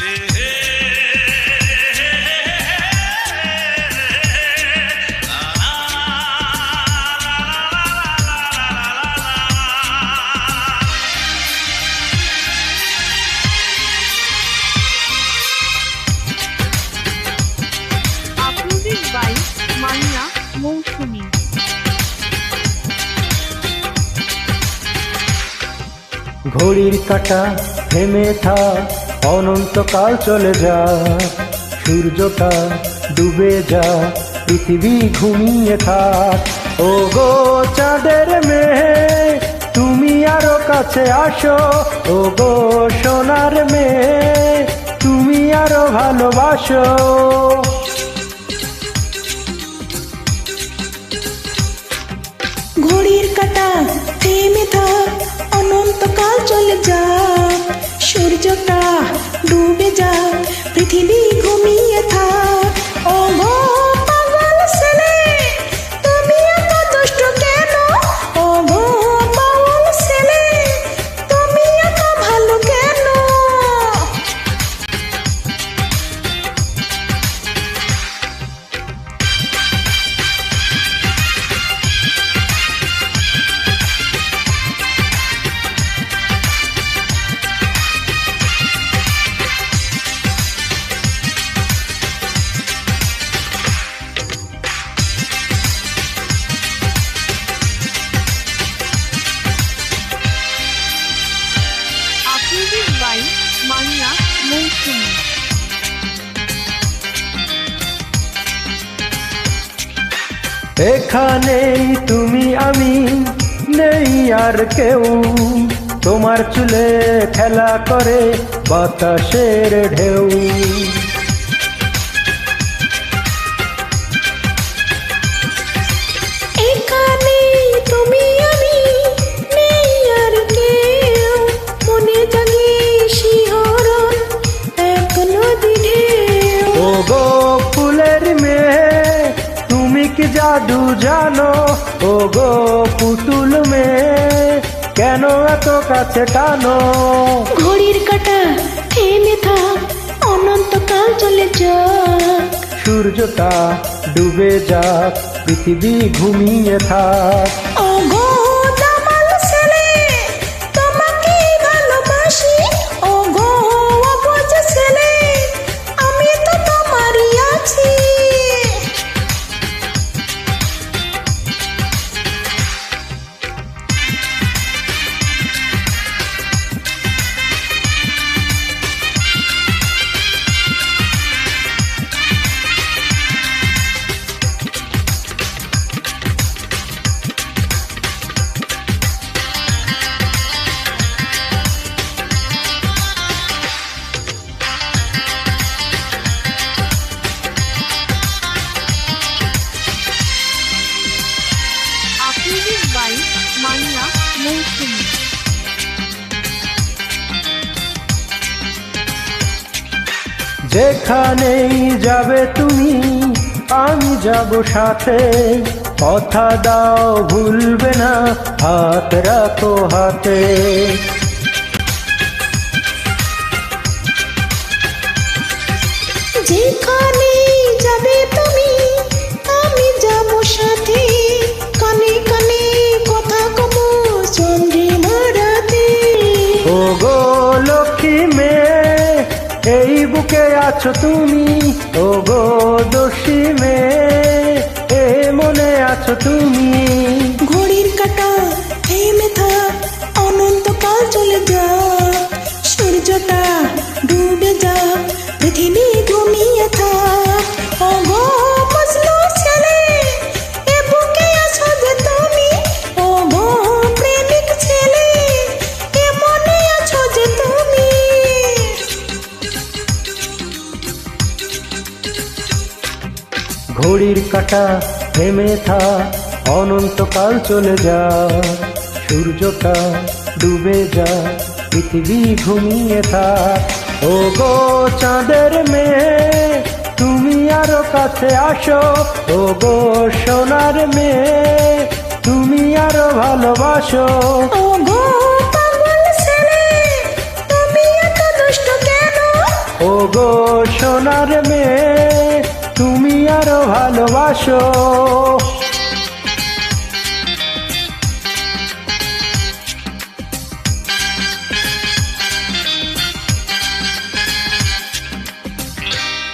Yeah. ঘড়ির কাটা থেমে থা অনন্তকাল চলে যা সূর্যটা ডুবে যা পৃথিবী ঘুমিয়ে থাক। ও গো চাঁদের মেয়ে তুমি আরও কাছে আসো। ও গো সোনার মেয়ে তুমি আরও ভালোবাসো। ঘড়ির কাটা থেমে থাক অনন্তকাল চলে যাক। সূর্যটা ডুবে যা পৃথিবী ঘুমিয়ে এখানেই তুমি আমি নেই আর কেউ। তোমার চুলে খেলা করে বাতাসের ঢেউ। জাদু জানো? ও গো পুতুল মে কেন এত কাছে টানো? ঘড়ির কাটা থেমে থাক অনন্তকাল চলে যাক। সূর্যটা ডুবে যাক পৃথিবী ঘুমিয়ে থাক। যেখানেই যাবে তুমি আমি যাব সাথে। কথা দাও ভুলবে না হাত রাখো হাতে। যেখানে যাবে তুমি আমি যাব সাথে। কানে কানে কথা কব চন্দ্রিমা রাতে। ও গো লক্ষ্মী মেয়ে। এই বুকে আছো তুমি? ও গো দোষী মে এ মনে আছো তুমি? ঘড়ির কাটা থেমে থা অনন্তকাল চলে যা। সূর্যটা ডুবে যা পৃথিবী ঘুমিয়ে থাক। ও গো চাঁদের মেয়ে তুমি আরও কাছে আসো। ও গো সোনার মেয়ে তুমি আরও ভালোবাসো। গো ও গো সোনার মেয়ে তুমি আরও ভালোবাসো।